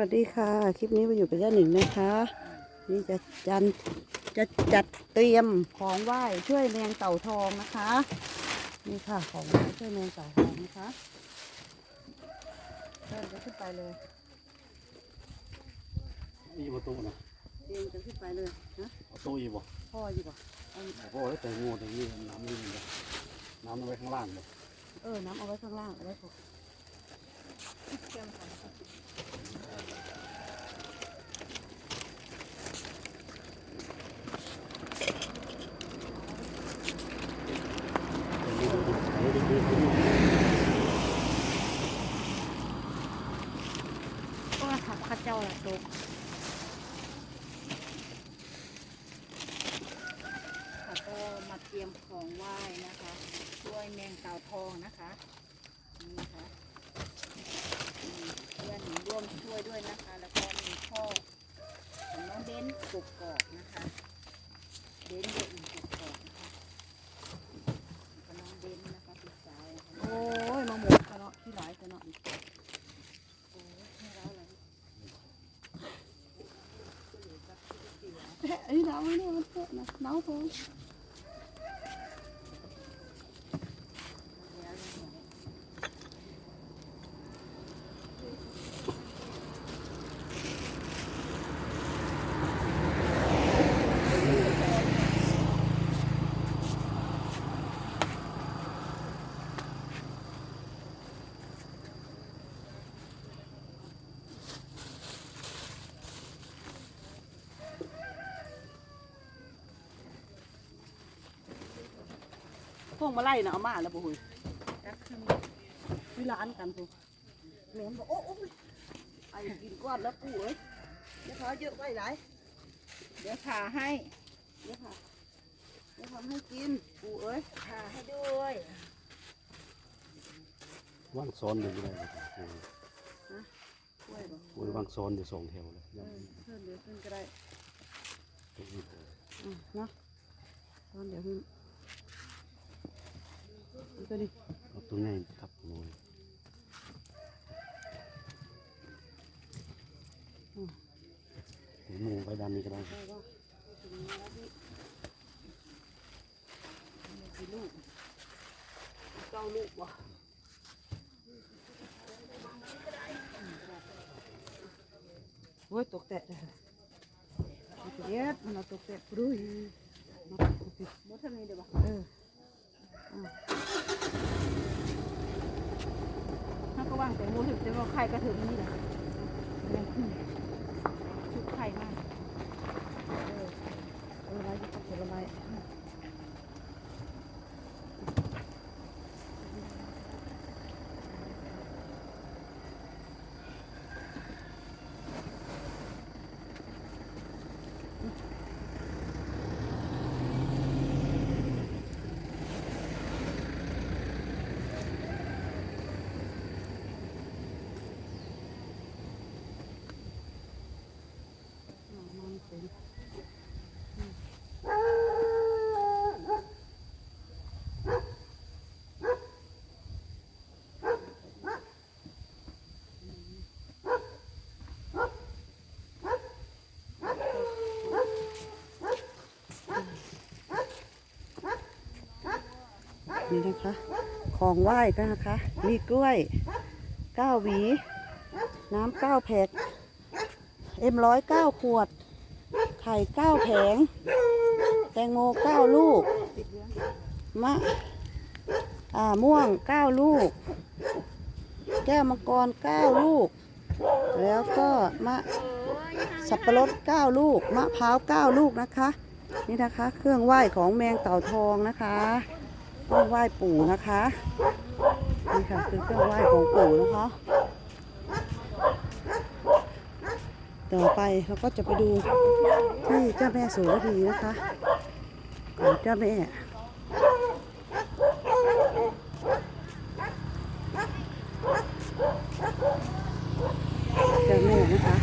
วัสดีค่ะ คลิปนี้มาอยู่กับย่าหนิงนะคะ นี่จะจันจะจัดเตรียมของไหว้ช่วยแมงเต่าทองนะคะ นี่ค่ะของไหว้ช่วยแมงเต่าทองนะคะเดินจะขึ้นไปเลยอีประตูนะเดินจะขึ้นไปเลยนะประตูอีบ่พ่ออยู่ป่ะเอาโอ้โหแล้วแต่งูแต่นี่น้ำนี่เลยน้ำเอาไว้ข้างล่างเลยเออน้ำเอาไว้ข้างล่างเอาไว้พอก็ขั บข้าเจ้าละตุกค่ะก็มาเตรียมของไหว้นะคะช่วยแมงเต่าทองนะคะ นี่นะคะอืมเพื่อน ร่วมช่วยด้วยนะคะ แล้วก็มีพ่อของน้องเบ้นกบกอกนะคะเบ้นเด็กอีกกบกอกนะคะแล้วก็น้องเบ้นนะคะพี่สาวนะคะโอ้ยมาหมดกันเนาะที่หลายกันเนาะโอ้ยให้เราเลยไอ้หนาวเนี่ยมันเถอะนะหนาวพอ เดี๋ยวเราหน่อย พวกมาไล่นะเอามาแล้วปุ้ยรักขึ้นวิร้านกันปุ้แม่บอกโอ้โอ้ยไอ้กินก้อนแล้วปู่เอ้ยเดี๋ยวเขาเยอะไว้หลายเดี๋ยวผ่าให้ เดี๋ยวค่ะเดี๋ยวทำให้กินปู่เอ้ยผ่าให้ด้วยว่างซ้อนอยู่เลยช่วยบอกโอ้ยว่างซ้อนอยู่สองแถวเลยเออเพิ่มเดี๋ยวขึ้นก็ได้ตรงนี้อืมเนาะตอนเดี๋ยวขึ้น นี่ก็ดิเอาตัวนี้ทับงูอืมหรืองูไว้ด้านนี้ก็ได้ได้ว่าถึงแล้วพี่มีกี่ลูกเก้าลูกวะโอ้ยตกแตะเลยเด็ดมันเอาตกแตะปรุยเนาะโอเคมดทำนี้เดี๋ยวบอกเออ ถ้าก็ว่างแต่มดถึงจะว่าไข่ก็ถึงนี่แหละยังขึ้นชุดไข่มากเออเออไว้ที่ผลไม้ นี่นะคะ ของไหว้กันนะคะ มีกล้วยเก้าหวี น้ำเก้าแพ็คเอ็มร้อยเก้าขวด ไข่เก้าแผง แตงโมเก้าลูก มะอ่าม่วงเก้าลูก แก้วมังกรเก้าลูก แล้วก็มะสับปะรดเก้าลูก มะพร้าวเก้าลูกนะคะ นี่นะคะ เครื่องไหว้ของแมงเต่าทองนะคะ เครื่องไหว้ปู่นะคะนี่ค่ะคือเครื่องไหว้ของปู่นะคะ ต่อไปเราก็จะไปดูที่เจ้าแม่โสระพีนะคะของเจ้าแม่เจ้าแม่นะคะ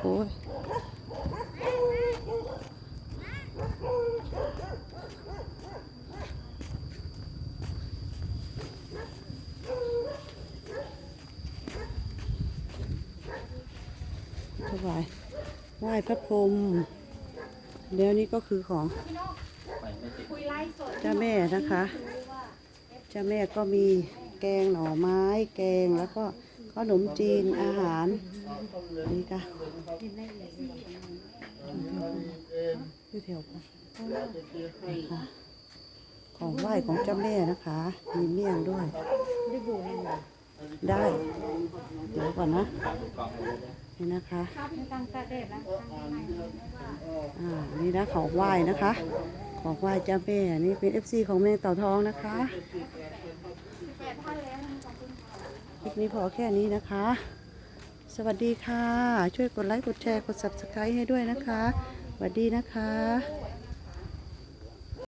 โอ้ย วายไหว้พระพรหมเดี๋ยวนี้ก็คือของคุยไลฟ์สดเจ้าแม่นะคะเจ้าแม่ก็มีแกงหน่อไม้แกงแล้วก็ขนมจีนอาหารนี่ค่ะอยู่แถวค่ะค่ะของไหว้ของเจ้าแม่นะคะ มีเมี่ยงด้วย ได้เดี๋ยวก่อนนะนี่นะคะไม่ตั้งตาเด็ดนะตั้งไหนอ่านี่นะของไหว้นะคะ ของไหว้เจ้าแม่นี่เป็น FC ของแม่เต่าทองนะคะคลิปนี้พอแค่นี้นะคะ สวัสดีค่ะ ช่วยกดไลค์กดแชร์กด subscribe ให้ด้วยนะคะสวัสดีนะคะ